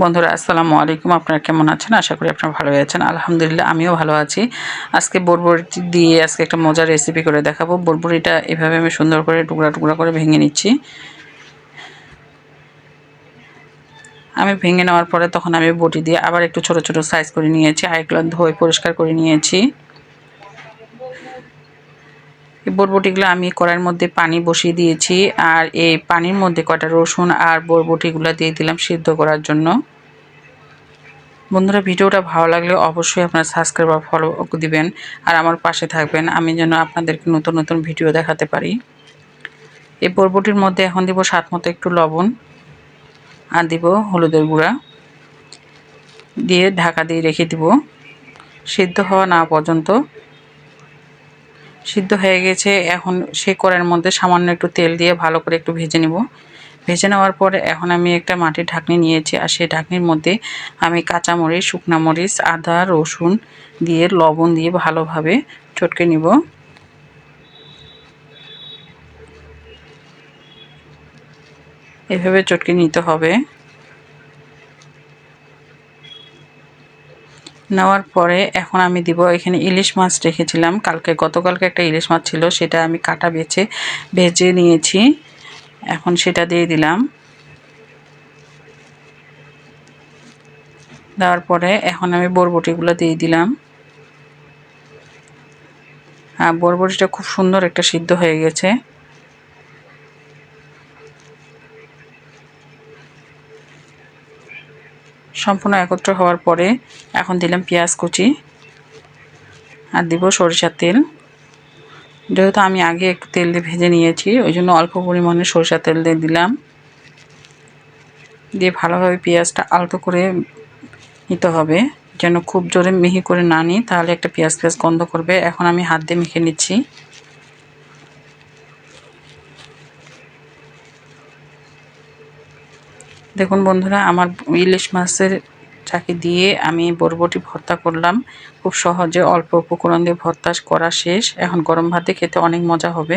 বন্ধুরা, আসসালামু আলাইকুম। আপনারা কেমন আছেন? আশা করি আপনারা ভালো আছেন। আলহামদুলিল্লাহ, আমিও ভালো আছি। আজকে বরবটি দিয়ে আজকে একটা মজার রেসিপি করে দেখাবো। বরবটিটা এভাবে আমি সুন্দর করে টুকরা টুকরা করে ভেঙে নিচ্ছি। আমি ভেঙে নেওয়ার পরে তখন আমি বটি দিয়ে আবার একটু ছোট ছোট সাইজ করে নিয়েছি। আরেকগুলো ধোয় পরিষ্কার করে নিয়েছি। বরবটিগুলো আমি কড়াইয়ের মধ্যে পানি বসিয়ে দিয়েছি আর এই পানির মধ্যে কটা রসুন আর বরবটিগুলো দিয়ে দিলাম সিদ্ধ করার জন্য। বন্ধুরা, ভিডিওটা ভালো লাগলে অবশ্যই আপনার সাবস্ক্রাইব বা ফলো দিবেন আর আমার পাশে থাকবেন। আমি যেন আপনাদেরকে নতুন নতুন ভিডিও দেখাতে পারি। এই বরবটির মধ্যে এখন দিব স্বাদ মতো একটু লবণ আর দিব হলুদের গুঁড়া দিয়ে ঢাকা দিয়ে রেখে দিব। সিদ্ধ হওয়া না পর্যন্ত সিদ্ধ হয়ে গেছে। এখন সেই কড়াইয়ের মধ্যে সামান্য একটু তেল দিয়ে ভালো করে একটু ভেজে নেব। ভেজে নেওয়ার পরে এখন আমি একটা মাটির ঢাকনি নিয়েছি আর সেই ঢাকনির মধ্যে আমি কাঁচামরিচ, শুকনা মরিচ, আদা, রসুন দিয়ে লবণ দিয়ে ভালোভাবে চটকে নিব। এভাবে চটকে নিতে হবে। নেওয়ার পরে এখন আমি দিব, এখানে ইলিশ মাছ রেখেছিলাম। কালকে, গতকালকে একটা ইলিশ মাছ ছিল, সেটা আমি কাটা বেছে ভেজে নিয়েছি। এখন সেটা দিয়ে দিলাম। দেওয়ার পরে এখন আমি বরবটিগুলো দিয়ে দিলাম। আর বরবটিটা খুব সুন্দর একটা সিদ্ধ হয়ে গেছে। সম্পূর্ণ একত্র হওয়ার পরে এখন দিলাম পেঁয়াজ কুচি আর দিব সরিষার তেল। যেহেতু আমি আগে একটু তেল দিয়ে ভেজে নিয়েছি, ওই জন্য অল্প পরিমাণে সরিষার তেল দিয়ে দিলাম। দিয়ে ভালোভাবে পেঁয়াজটা আলতো করে নিতে হবে, যেন খুব জোরে মিহি করে না নিই, তাহলে একটা পেঁয়াজ পেঁয়াজ গন্ধ করবে। এখন আমি হাত দিয়ে মেখে নিচ্ছি। দেখুন বন্ধুরা, আমার ইলিশ মাছের চাকি দিয়ে আমি বরবটি ভর্তা করলাম। খুব সহজে অল্প উপকরণ দিয়ে ভর্তা করা শেষ। এখন গরম ভাতে খেতে অনেক মজা হবে।